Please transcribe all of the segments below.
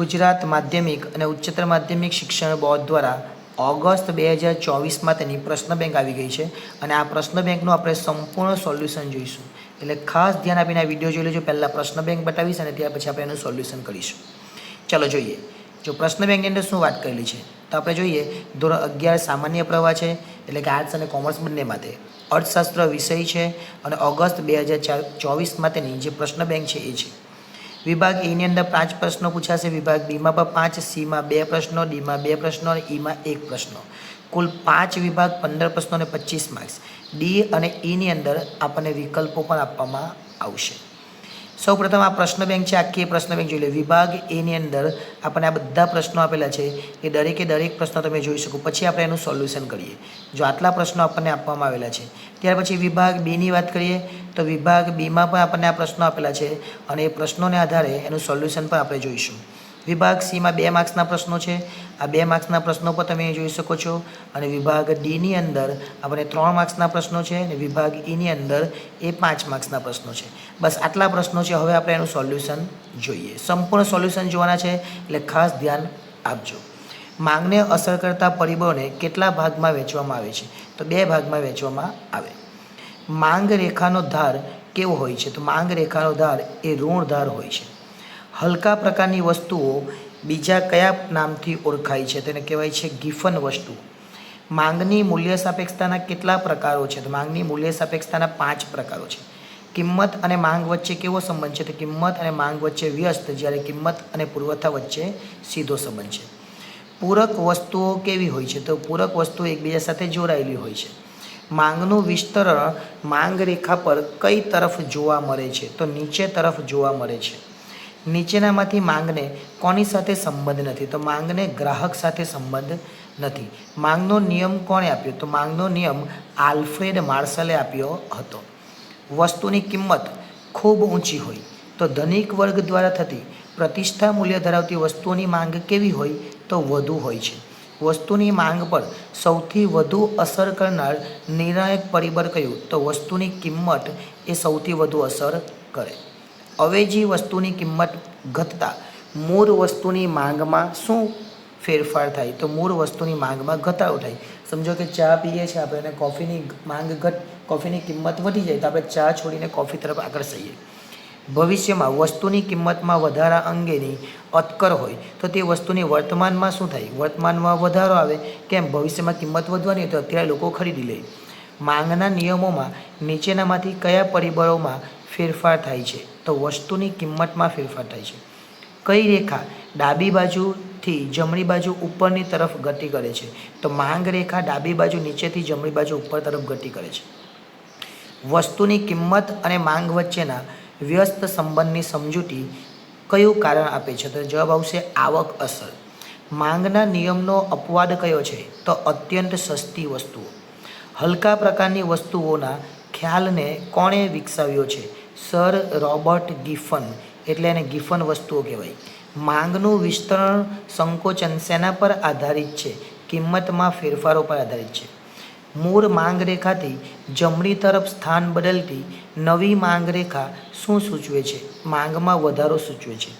ગુજરાત માધ્યમિક અને ઉચ્ચતર માધ્યમિક શિક્ષણ બોર્ડ દ્વારા ઓગસ્ટ બે હજાર ચોવીસમાં તેની પ્રશ્ન બેંક આવી ગઈ છે અને આ પ્રશ્ન બેંકનું આપણે સંપૂર્ણ સોલ્યુશન જોઈશું. એટલે ખાસ ધ્યાન આપીને આ વીડિયો જોઈ લેજો. પહેલાં પ્રશ્ન બેંક બતાવીશ અને ત્યાર પછી આપણે એનું સોલ્યુશન કરીશું. ચાલો જોઈએ. જો પ્રશ્ન બેંકની અંદર શું વાત કરેલી છે? તો આપણે જોઈએ, ધોરણ અગિયાર સામાન્ય પ્રવાહ છે, એટલે કે આર્ટ્સ અને કોમર્સ બંને માટે. અર્થશાસ્ત્ર વિષય છે અને ઓગસ્ટ બે હજાર ચોવીસમાં ચોવીસ માટેની જે પ્રશ્ન બેંક છે એ છે. વિભાગ એની અંદર પાંચ પ્રશ્નો પૂછાશે. વિભાગ બીમાં પણ પાંચ, સીમાં બે પ્રશ્નો, ડીમાં બે પ્રશ્નો અને ઈમાં એક પ્રશ્નો. કુલ પાંચ વિભાગ પંદર પ્રશ્નો અને પચીસ માર્ક્સ ડી અને ઈની અંદર આપણને વિકલ્પો પણ આપવામાં આવશે. સૌપ્રથમ આ પ્રશ્ન બેંક છે, આખી એ પ્રશ્ન બેંક જોઈ લે. વિભાગ એની અંદર આપણને આ બધા પ્રશ્નો આપેલા છે એ દરેકે દરેક પ્રશ્નો તમે જોઈ શકો. પછી આપણે એનું સોલ્યુશન કરીએ. જો આટલા પ્રશ્નો આપણને આપવામાં આવેલા છે, ત્યાર પછી વિભાગ બીની વાત કરીએ, તો વિભાગ બીમાં પણ આપણને આ પ્રશ્નો આપેલા છે અને એ પ્રશ્નોને આધારે એનું સોલ્યુશન પણ આપણે જોઈશું. વિભાગ સીમાં બે માર્ક્સના પ્રશ્નો છે. આ બે માર્ક્સના પ્રશ્નો પણ તમે જોઈ શકો છો. અને વિભાગ ડીની અંદર આપણે ત્રણ માર્ક્સના પ્રશ્નો છે અને વિભાગ ઈની અંદર એ પાંચ માર્ક્સના પ્રશ્નો છે. બસ આટલા પ્રશ્નો છે. હવે આપણે એનું સોલ્યુશન જોઈએ. સંપૂર્ણ સોલ્યુશન જોવાના છે. એટલે ખાસ ધ્યાન આપજો. માંગને અસર કરતા પરિબળોને કેટલા ભાગમાં વેચવામાં આવે છે? તો બે ભાગમાં વેચવામાં આવે. માંગ રેખાનો ધાર કેવો હોય છે? તો માંગ રેખાનો ધાર એ ઋણ ધાર હોય છે. હલકા પ્રકારની વસ્તુઓ બીજા કયા નામથી ઓળખાય છે? તેને કહેવાય છે ગિફન વસ્તુ. માંગની મૂલ્ય સાપેક્ષતાના કેટલા પ્રકારો છે? તો માંગની મૂલ્ય સાપેક્ષતાના પાંચ પ્રકારો છે. કિંમત અને માંગ વચ્ચે કેવો સંબંધ છે? તો કિંમત અને માંગ વચ્ચે વ્યસ્ત, જ્યારે કિંમત અને પુરવઠા વચ્ચે સીધો સંબંધ છે. પૂરક વસ્તુઓ કેવી હોય છે? તો પૂરક વસ્તુઓ એકબીજા સાથે જોડાયેલી હોય છે. માંગનું વિસ્તરણ માંગ રેખા પર કઈ તરફ જોવા મળે છે? તો નીચે તરફ જોવા મળે છે. નીચેનામાંથી માંગને કોની સાથે સંબંધ નથી? તો માંગને ગ્રાહક સાથે સંબંધ નથી. માંગનો નિયમ કોણે આપ્યો? તો માંગનો નિયમ આલ્ફ્રેડ માર્શલે આપ્યો હતો. વસ્તુની કિંમત ખૂબ ઊંચી હોય તો ધનિક વર્ગ દ્વારા થતી પ્રતિષ્ઠા મૂલ્ય ધરાવતી વસ્તુઓની માંગ કેવી હોય? તો વધુ હોય છે. વસ્તુની માંગ પર સૌથી વધુ અસર કરનાર નિર્ણાયક પરિબળ કયું? તો વસ્તુની કિંમત એ સૌથી વધુ અસર કરે. અવેજી વસ્તુની કિંમત ઘટતા. મૂળ વસ્તુની માંગમાં શું ફેરફાર થાય? તો મૂળ વસ્તુની માંગમાં ઘટાડો થાય. સમજો કે ચા પીએ છીએ આપણે અને કોફીની માંગ ઘટ, કોફીની કિંમત વધી જાય તો આપણે ચા છોડીને કોફી તરફ આકર્ષાઈએ ભવિષ્યમાં વસ્તુની કિંમતમાં વધારા અંગેની અટકર હોય તો તે વસ્તુની વર્તમાનમાં શું થાય? વર્તમાનમાં વધારો આવે. કેમ? ભવિષ્યમાં કિંમત વધવાની હોય તો અત્યારે લોકો ખરીદી લે. માંગના નિયમોમાં નીચેનામાંથી કયા પરિબળોમાં ફેરફાર થાય છે? તો વસ્તુની કિંમતમાં ફેરફાર થાય છે. કઈ રેખા? ડાબી બાજુથી જમણી બાજુ ઉપરની તરફ ગતિ કરે છે. તો માંગ રેખા ડાબી બાજુ નીચેથી જમણી બાજુ ઉપર તરફ ગતિ કરે છે. વસ્તુની કિંમત અને માંગ વચ્ચેના વ્યસ્ત સંબંધની સમજૂતી કયું કારણ આપે છે? તો જવાબ આવશે આવક અસર. માંગના નિયમનો અપવાદ કયો છે? તો અત્યંત સસ્તી વસ્તુઓ. હલકા પ્રકારની વસ્તુઓના ખ્યાલને કોણે વિકસાવ્યો છે? સર રોબર્ટ ગિફન એટલે એને ગિફન વસ્તુઓ કહેવાય. માંગનું વિસ્તરણ સંકોચન શેના પર આધારિત છે, કિંમતમાં ફેરફારો પર આધારિત છે. મૂળ માંગ રેખાથી જમણી તરફ સ્થાન બદલતી નવી માંગ રેખા શું સૂચવે છે? માંગમાં વધારો સૂચવે છે.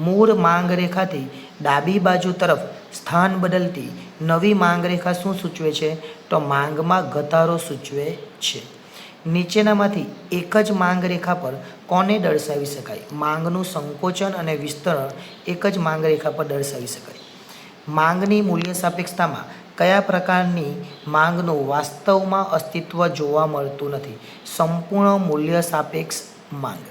મૂળ માંગ રેખાથી ડાબી બાજુ તરફ સ્થાન બદલતી નવી માંગ રેખા શું સૂચવે છે? તો માંગમાં ઘટાડો સૂચવે છે. નીચેનામાંથી એક જ માંગ રેખા પર કોને દર્શાવી શકાય? માંગનું સંકોચન અને વિસ્તરણ એક જ માંગ રેખા પર દર્શાવી શકાય. માંગની મૂલ્ય સાપેક્ષતામાં કયા પ્રકારની માંગનું વાસ્તવમાં અસ્તિત્વ જોવા મળતું નથી? સંપૂર્ણ મૂલ્ય સાપેક્ષ માંગ.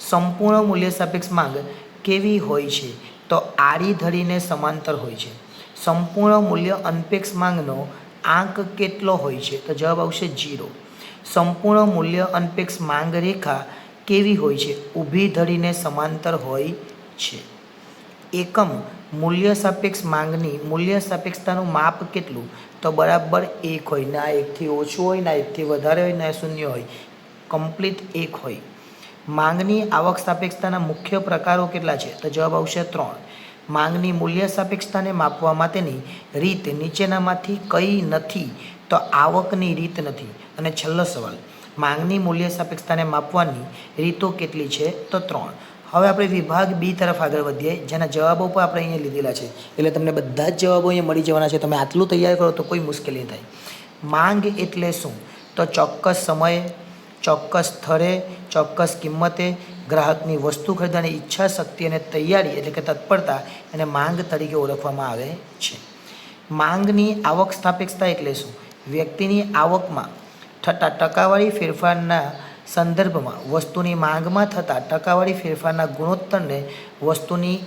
સંપૂર્ણ મૂલ્ય સાપેક્ષ માંગ કેવી હોય છે? તો આડી ધડીને સમાંતર હોય છે. સંપૂર્ણ મૂલ્ય અનપેક્ષ માંગનો આંક કેટલો હોય છે? તો જવાબ આવશે જીરો સંપૂર્ણ મૂલ્ય અનપેક્ષ માંગ રેખા કેવી હોય છે? ઊભી ધરીને સમાંતર હોય છે. એકમ, મૂલ્ય સાપેક્ષ માંગની મૂલ્ય સાપેક્ષતાનું માપ કેટલું? તો બરાબર એક હોય. ના એકથી ઓછું હોય, ના એકથી વધારે હોય, ના શૂન્ય હોય. કમ્પ્લીટ એક હોય. માંગની આવક સાપેક્ષતાના મુખ્ય પ્રકારો કેટલા છે? તો જવાબ આવશે ત્રણ. માંગની મૂલ્ય સાપેક્ષતાને માપવા માટેની રીત નીચેનામાંથી કઈ નથી, તો આવકની રીત નથી. અને છેલ્લો સવાલ, માંગની મૂલ્ય સાપેક્ષતાને માપવાની રીતો કેટલી છે? તો ત્રણ. હવે આપણે વિભાગ બી તરફ આગળ વધીએ, જેના જવાબો પણ આપણે અહીંયા લીધેલા છે. એટલે તમને બધા જ જવાબો અહીંયા મળી જવાના છે. તમે આટલું તૈયાર કરો તો કોઈ મુશ્કેલી થાય. માંગ એટલે શું? તો ચોક્કસ સમયે, ચોક્કસ સ્થળે, ચોક્કસ કિંમતે ગ્રાહકની વસ્તુ ખરીદવાની ઈચ્છા, શક્તિ અને તૈયારી એટલે કે તત્પરતા એને માંગ તરીકે ઓળખવામાં આવે છે. માંગની આવક સ્થાપેક્ષતા એટલે શું? વ્યક્તિની આવકમાં થતા ટકાવારી ફેરફારના સંદર્ભમાં વસ્તુની માંગમાં થતા ટકાવારી ફેરફારના ગુણોત્તરને વસ્તુની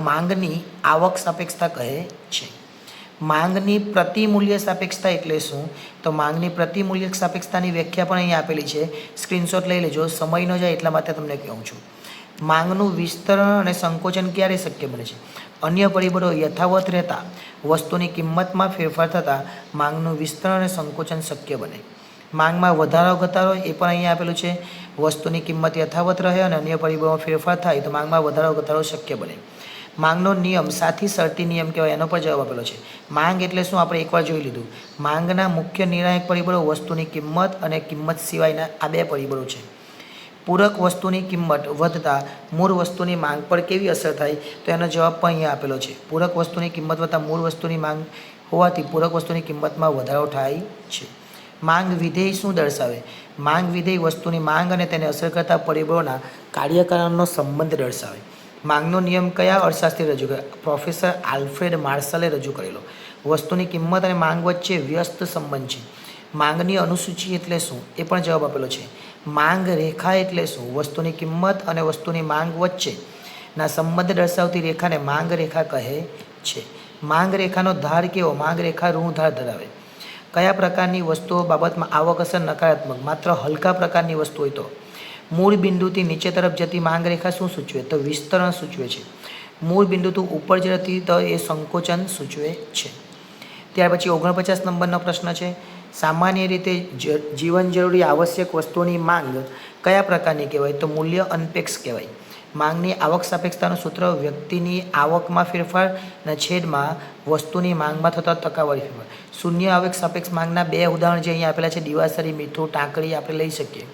માંગની આવક સાપેક્ષતા કહે છે. માંગની પ્રતિમૂલ્ય સાપેક્ષતા એટલે શું? તો માંગની પ્રતિમૂલ્ય સાપેક્ષતાની વ્યાખ્યા પણ અહીંયા આપેલી છે. સ્ક્રીનશોટ લઈ લેજો. સમય ન જાય એટલા માટે તમને કહું છું. માંગનું વિસ્તરણ અને સંકોચન ક્યારે શક્ય બને છે? અન્ય પરિબળો યથાવત રહેતા, વસ્તુની કિંમતમાં ફેરફાર થતાં માંગનું વિસ્તરણ અને સંકોચન શક્ય બને. માંગમાં વધારો ઘટાડો એ પણ અહીંયા આપેલું છે. વસ્તુની કિંમત યથાવત રહે અને અન્ય પરિબળોમાં ફેરફાર થાય તો માંગમાં વધારો ઘટાડો શક્ય બને. માંગનો નિયમ સાથી શરતી નિયમ કહેવાય, એનો પણ જવાબ આપેલો છે. માંગ એટલે શું? આપણે એકવાર જોઈ લીધું. માંગના મુખ્ય નિર્ણાયક પરિબળો વસ્તુની કિંમત અને કિંમત સિવાયના આ બે પરિબળો છે. પૂરક વસ્તુની કિંમત વધતા મૂળ વસ્તુની માંગ પર કેવી અસર થાય, તો એનો જવાબ પણ અહીંયા આપેલો છે. પૂરક વસ્તુની કિંમત વધતા મૂળ વસ્તુની માંગ હોવાથી પૂરક વસ્તુની કિંમતમાં વધારો થાય છે. માંગ વિધેય શું દર્શાવે? માંગ વિધેય વસ્તુની માંગ અને તેને અસર કરતા પરિબળોના કાર્યકારણનો સંબંધ દર્શાવે. માંગનો નિયમ કયા અર્થશાસ્ત્રી રજૂ કર્યો પ્રોફેસર આલ્ફ્રેડ માર્શલે રજૂ કરેલો. વસ્તુની કિંમત અને માંગ વચ્ચે વ્યસ્ત સંબંધ છે. માંગની અનુસૂચિ એટલે શું? એ પણ જવાબ આપેલો છે. માંગ રેખા એટલે શું? વસ્તુની કિંમત અને વસ્તુની માંગ વચ્ચે. ના સંબંધ દર્શાવતી રેખાને માંગ રેખા કહે છે. માંગ રેખાનો ધાર કેવો? માંગ રેખા ઋણ ધાર ધરાવે. કયા પ્રકારની વસ્તુઓ બાબતમાં આવક અસર નકારાત્મક? માત્ર હલકા પ્રકારની વસ્તુ હોય તો. મૂળ બિંદુથી નીચે તરફ જતી માંગ રેખા શું સૂચવે? તો વિસ્તરણ સૂચવે છે. મૂળ બિંદુથી ઉપર જતી તો એ સંકોચન સૂચવે છે. ત્યાર પછી ઓગણપચાસ નંબરનો પ્રશ્ન છે. સામાન્ય રીતે જીવન જરૂરી આવશ્યક વસ્તુઓની માંગ કયા પ્રકારની કહેવાય? તો મૂલ્ય અનપેક્ષ કહેવાય. માંગની આવક સાપેક્ષતાનું સૂત્ર વ્યક્તિની આવકમાં ફેરફાર અને છેદમાં વસ્તુની માંગમાં થતા ટકાવારી ફેરફાર. શૂન્ય આવક સાપેક્ષ માંગના બે ઉદાહરણ જે અહીંયા આપેલા છે, દિવાસરી, મીઠું ટાંકડી આપણે લઈ શકીએ.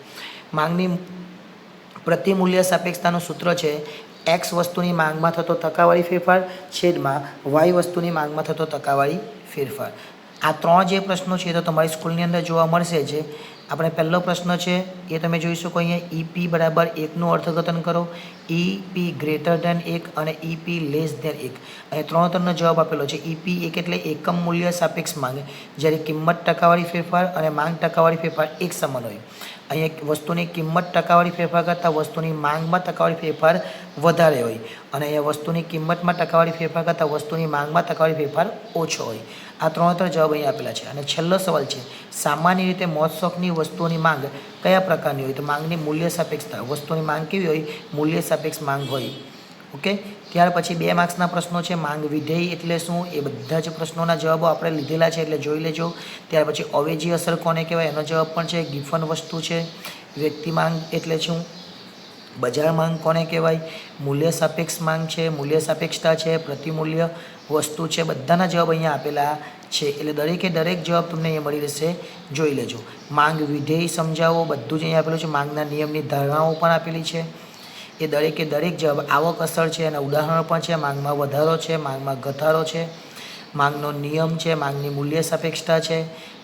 માંગની પ્રતિમૂલ્ય સાપેક્ષતાનું સૂત્ર છે, એક્સ વસ્તુની માંગમાં થતો ટકાવારી ફેરફાર છેદમાં વાય વસ્તુની માંગમાં થતો ટકાવારી ફેરફાર. આ ત્રણ જે પ્રશ્નો છે તો તમારી સ્કૂલની અંદર જોવા મળશે જ. આપણે પહેલો પ્રશ્ન છે, એ તમે જોઈ શકો અહીંયા ઈપી બરાબર એકનું અર્થઘટન કરો. ઈપી ગ્રેટર ધેન એક અને ઈપી લેસ ધેન એક. અને ત્રણ ત્રણનો જવાબ આપેલો છે ઈપી એક એટલે એકમ મૂલ્ય સાપેક્ષ માંગ. જ્યારે કિંમત ટકાવારી ફેરફાર અને માંગ ટકાવારી ફેરફાર એક સમાન હોય. અહીંયા વસ્તુની કિંમત ટકાવારી ફેરફાર કરતાં વસ્તુની માંગમાં ટકાવારી ફેરફાર વધારે હોય. અને અહીંયા વસ્તુની કિંમતમાં ટકાવારી ફેરફાર કરતાં વસ્તુની માંગમાં ટકાવારી ફેરફાર ઓછો હોય. આ ત્રણ ત્રણ જવાબ અહીંયા આપેલા છે. અને છેલ્લો સવાલ છે, સામાન્ય રીતે મોજશોખની વસ્તુઓની માંગ કયા પ્રકારની હોય? તો માંગની મૂલ્ય સાપેક્ષતા. વસ્તુની માંગ કેવી હોય? મૂલ્ય સાપેક્ષ માંગ હોય. ઓકે? ત્યાર પછી બે માર્ક્સના પ્રશ્નો છે, માંગ વિધેય એટલે શું? એ બધા જ પ્રશ્નોના જવાબો આપણે લીધેલા છે, એટલે જોઈ લેજો. ત્યાર પછી અવેજી અસર કોને કહેવાય? એનો જવાબ પણ છે, ગિફન વસ્તુ છે. વ્યક્તિ માંગ એટલે શું? બજાર માંગ કોને કહેવાય? મૂલ્ય સાપેક્ષ માંગ છે, મૂલ્ય સાપેક્ષતા છે, પ્રતિમૂલ્ય વસ્તુ છે, બધાના જવાબ અહીંયા આપેલા છે. એટલે દરેકે દરેક જવાબ તમને અહીંયા મળી રહેશે. જોઈ લેજો. માંગ વિધેય સમજાવો, બધું જ અહીંયા આપેલું છે. માંગના નિયમની ધારણાઓ પણ આપેલી છે. એ દરેકે દરેક જવાબ આવક અસર છે, એના ઉદાહરણો પણ છે, માંગમાં વધારો છે, માંગમાં ઘટાડો છે, માંગનો નિયમ છે, માંગની મૂલ્ય સાપેક્ષતા છે,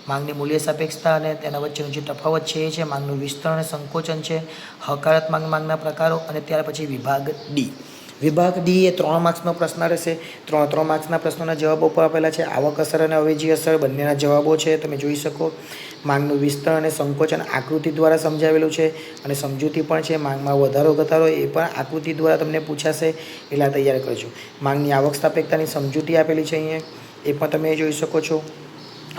માંગની મૂલ્ય સાપેક્ષતા અને તેના વચ્ચેનો જે તફાવત છે એ છે, માંગનું વિસ્તરણ સંકોચન છે, હકારાત્મક માંગના પ્રકારો અને ત્યાર પછી વિભાગ ડી. વિભાગ ડી એ ત્રણ માર્ક્સનો પ્રશ્ન રહેશે. ત્રણ ત્રણ માર્ક્સના પ્રશ્નોના જવાબો પર આપેલા છે. આવક અસર અને અવેજી અસર બંનેના જવાબો છે. તમે જોઈ શકો. માંગનું વિસ્તરણ અને સંકોચન આકૃતિ દ્વારા સમજાવેલું છે અને સમજૂતી પણ છે. માંગમાં વધારો ઘટાડો એ પણ આકૃતિ દ્વારા તમને પૂછાશે. એટલે તૈયાર કરજો. માંગની આવક સાપેક્ષતાની સમજૂતી આપેલી છે અહીંયા. એ પણ તમે જોઈ શકો છો.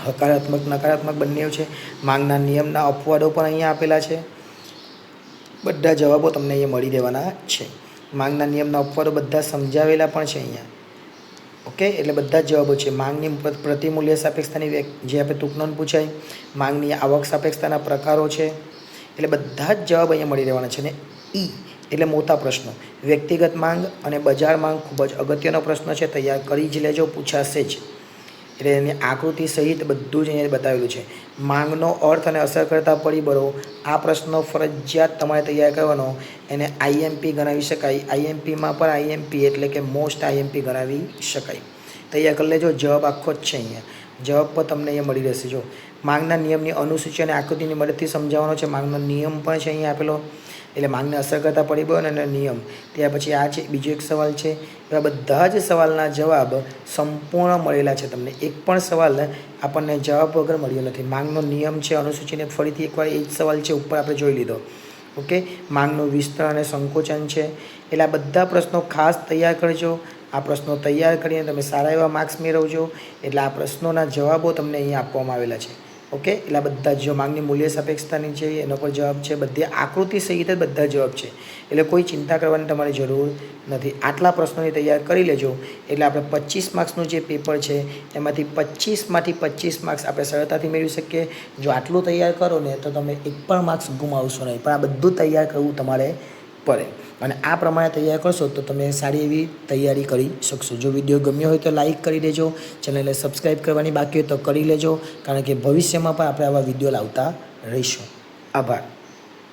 હકારાત્મક, નકારાત્મક બંને છે. માંગના નિયમના અપવાદો પણ અહીંયા આપેલા છે. બધા જવાબો તમને અહીંયા મળી દેવાના છે. માંગના નિયમના અપવાદો બધા સમજાવેલા પણ છે અહીંયા. ઓકે એટલે બધા જ જવાબો છે. માંગની પ્ર- પ્રતિમૂલ્ય સાપેક્ષતાની જે આપણે ટૂંકનો પૂછાય, માંગની આવક સાપેક્ષતાના પ્રકારો છે. એટલે બધા જ જવાબ અહીંયા મળી રહેવાના છે. અને ઈ, એટલે મોટા પ્રશ્નો. વ્યક્તિગત માંગ અને બજાર માંગ ખૂબ જ અગત્યનો પ્રશ્ન છે. તૈયાર કરી જ લેજો, પૂછાશે જ. એટલે એની આકૃતિ સહિત બધું જ અહીંયા બતાવેલું છે. માંગનો અર્થ અને અસર કરતા પરિબળો, આ પ્રશ્નો ફરજિયાત તમારે તૈયાર કરવાનો. એને આઈએમપી ગણાવી શકાય. આઈએમપીમાં પણ આઈએમપી એટલે કે મોસ્ટ આઈએમપી ગણાવી શકાય. તૈયાર કરી લેજો. જવાબ આખો જ છે અહીંયા. જવાબ પણ તમને અહીંયા મળી રહેશે. જો માંગના નિયમની અનુસૂચિ અને આકૃતિની મદદથી સમજાવવાનો છે. માંગનો નિયમ પણ છે અહીંયા આપેલો. એટલે માંગને અસર કરતા પરિબળો અને નિયમ. ત્યાર પછી આ છે, બીજો એક સવાલ છે. એવા બધા જ સવાલના જવાબ સંપૂર્ણ મળેલા છે તમને. એક પણ સવાલ આપણને જવાબ વગર મળ્યો નથી. માંગનો નિયમ છે, અનુસૂચિને ફરીથી એકવાર એ જ સવાલ છે, ઉપર આપણે જોઈ લીધો. ઓકે? માંગનું વિસ્તરણ અને સંકોચન છે. એટલે આ બધા પ્રશ્નો ખાસ તૈયાર કરજો. આ પ્રશ્નો તૈયાર કરીને તમે સારા એવા માર્ક્સ મેળવજો. એટલે આ પ્રશ્નોના જવાબો તમને અહીંયા આપવામાં આવેલા છે. ઓકે? એટલે આ બધા જ જો માંગની મૂલ્ય સાપેક્ષતાની છે, એનો પણ જવાબ છે, બધી આકૃતિ સહિત જ બધા જવાબ છે. એટલે કોઈ ચિંતા કરવાની તમારી જરૂર નથી. આટલા પ્રશ્નોની તૈયાર કરી લેજો. એટલે આપણે પચીસ માર્ક્સનું જે પેપર છે, એમાંથી પચીસમાંથી પચીસ માર્ક્સ આપણે સરળતાથી મેળવી શકીએ. જો આટલું તૈયાર કરો ને, તો તમે એક પણ માર્ક્સ ગુમાવશો નહીં. પણ આ બધું તૈયાર કરવું તમારે પડે. અને આ પ્રમાણે તૈયાર કરશો તો તમે સારી એવી તૈયારી કરી શકશો. જો વીડિયો ગમ્યો હોય તો લાઈક કરી દેજો, ચેનલને સબસ્ક્રાઈબ કરવાની બાકી હોય તો કરી લેજો, કારણ કે ભવિષ્યમાં પણ આપણે આવા વીડિયો લાવતા રહીશું. આભાર.